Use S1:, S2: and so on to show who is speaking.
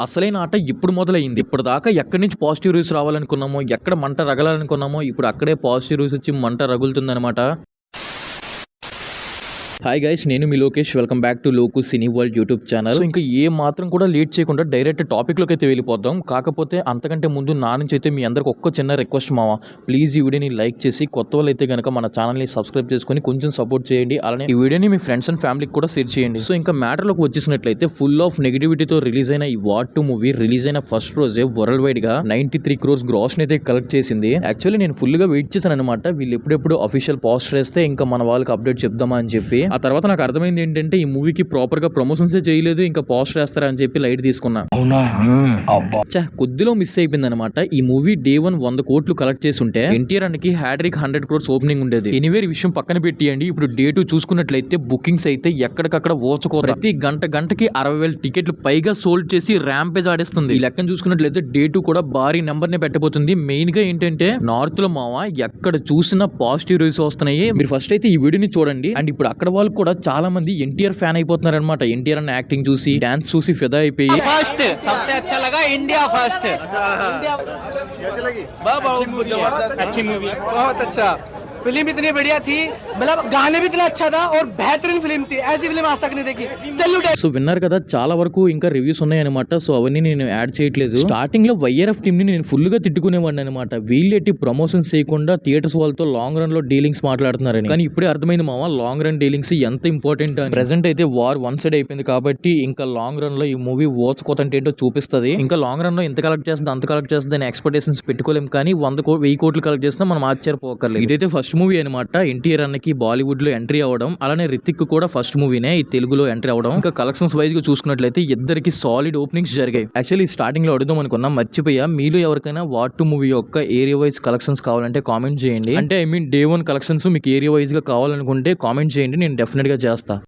S1: అసలైన ఆట ఇప్పుడు మొదలైంది. ఇప్పుడు దాకా ఎక్కడి నుంచి పాజిటివ్ రివ్యూస్ రావాలనుకున్నామో ఎక్కడ మంట రగలాలనుకున్నామో ఇప్పుడు అక్కడే పాజిటివ్ రివ్యూస్ వచ్చి మంట రగులుతుందనమాట హాయ్ గైస్ నేను మీ Lokesh. Welcome back to Loku cine world YouTube channel ఇంకా ఏ మాత్రం కూడా లేట్ చేయకుండా డైరెక్ట్ టాపిక్లోకి అయితే వెళ్ళిపోతాం కాకపోతే అంతకంటే ముందు నా నుంచి అయితే మీ అందరికి ఒక్క చిన్న రిక్వెస్ట్ మావా ప్లీజ్ ఈ వీడియోని లైక్ చేసి కొత్త వాళ్ళు అయితే కనుక మన ఛానల్ని సబ్స్క్రైబ్ చేసుకొని కొంచెం సపోర్ట్ చేయండి. అలానే ఈ వీడియోని మీ ఫ్రెండ్స్ అండ్ ఫ్యామిలీకి కూడా షేర్ చేయండి. సో ఇంకా మ్యాటర్లోకి వచ్చేసినట్లయితే ఫుల్ ఆఫ్ నెగిటివిటీతో రిలీజ్ అయిన ఈ వాట్ టూ మూవీ రిలీజ్ అయిన ఫస్ట్ రోజే వరల్డ్ వైడ్గా నైన్టీ త్రీ క్రోర్స్ గ్రాస్ అయితే కలెక్ట్ చేసింది. యాక్చువల్లీ నేను ఫుల్గా వెయిట్ చేశాను అనమాట వీళ్ళు ఎప్పుడెప్పుడు అఫీషియల్ పోస్టర్ వేస్తే ఇంకా మన వాళ్ళకి అప్డేట్ చెప్దామా అని చెప్పి. ఆ తర్వాత నాకు అర్థమైంది ఏంటంటే ఈ మూవీకి ప్రాపర్గా ప్రమోషన్స్ చేయలేదు ఇంకా పోస్టర్ వేస్తారా అని చెప్పి లైట్ తీసుకున్నా. కొద్దిలో మిస్ అయిపోయింది అనమాట ఈ మూవీ డే వన్ వంద కోట్లు కలెక్ట్ చేసి ఉంటే ఎన్టీఆర్ అన్నకి hat trick hundred crores opening ఉండేది. ఎనివేర్ విషయం పక్కన పెట్టియండి. ఇప్పుడు డే టూ చూసుకున్నట్లయితే బుకింగ్స్ అయితే ఎక్కడికక్కడ ఓచుకో ప్రతి గంట గంటకి అరవై వేల టికెట్లు పైగా సోల్డ్ చేసి ర్యాంపేజ్ ఆడేస్తుంది. ఈ లెక్కను చూసుకున్నట్లయితే డే టూ కూడా భారీ నెంబర్ని పెట్టబోతుంది. మెయిన్గా ఏంటంటే నార్త్లో మావా ఎక్కడ చూసినా పాజిటివ్ రివ్యూస్ వస్తున్నాయి. మీరు ఫస్ట్ అయితే ఈ వీడియోని చూడండి. అండ్ ఇప్పుడు అక్కడ వాళ్ళు కూడా చాలా మంది ఎన్టీఆర్ ఫ్యాన్ అయిపోతున్నారు అనమాట ఎన్టీఆర్ అన్న యాక్టింగ్ చూసి డాన్స్ చూసి ఫిదా అయిపోయి.
S2: ఫస్ట్ ఇండియా ఫస్ట్ लगा इंडिया फर्स्ट बहुत अच्छी मूवी बहुत अच्छा फिल्म इतनी बढ़िया थी मतलब गाने भी इतना अच्छा था और बेहतरीन फिल्म थी ऐसी फिल्म आज तक नहीं देखी सैल्यूट
S1: సో విన్నారు కదా చాలా వరకు ఇంకా రివ్యూస్ ఉన్నాయన్నమాట సో అవన్నీ నేను యాడ్ చేయట్లేదు స్టార్టింగ్ లో వైఆర్ఎఫ్ టీమ్ ని నేను ఫుల్ గా తిట్టుకునేవాడిని అనమాట వీళ్ళెట్టి ప్రమోషన్స్ చేయకుండా థియేటర్స్ వాళ్ళతో లాంగ్ రన్ లో డీలింగ్స్ మాట్లాడుతున్నారని కానీ ఇప్పుడే అర్థమైంది మామ లాంగ్ రన్ డీలింగ్స్ ఎంత ఇంపార్టెంట్ అని ప్రెసెంట్ అయితే వార్ వన్ సైడ్ అయిపోయింది కాబట్టి ఇంకా లాంగ్ రన్ లో ఈ మూవీ ఓచుకోతంటే ఏంటో చూపిస్తుంది ఇంకా లాంగ్ రన్ లో ఎంత కలెక్ట్ చేస్తుంది అంత కలెక్ట్ చేస్తుంది అని ఎక్స్పెక్టేషన్స్ పెట్టుకోలేం కానీ వంద కో వెయ్యి కోట్లు కలెక్ట్ చేసినా మనం ఆశ్చర్యపోకర్లేదు ఇదైతే ఫస్ట్ మూవీ అనమాట ఎన్టీఆర్ అన్నకి బాలీవుడ్లో ఎంట్రీ అవ్వడం అలానే రితిక్ కూడా ఫస్ట్ మూవీనే ఈ తెలుగులో ఎంట్రీ అవ్వడం. ఇంకా కలెక్షన్స్ వైజ్గా చూసుకున్నట్లయితే ఇద్దరికి సాలిడ్ ఓపెనింగ్స్ జరిగాయి. యాక్చువల్లీ స్టార్టింగ్లో అడుగుదాం అనుకున్నా మర్చిపోయా. మీలో ఎవరికైనా వాట్ టూ మూవీ యొక్క ఏరియా వైజ్ కలెక్షన్స్ కావాలంటే కామెంట్ చేయండి. అంటే I mean day one collections మీకు ఏరియా వైజ్గా కావాలనుకుంటే కామెంట్ చేయండి నేను డెఫినెట్గా చేస్తా.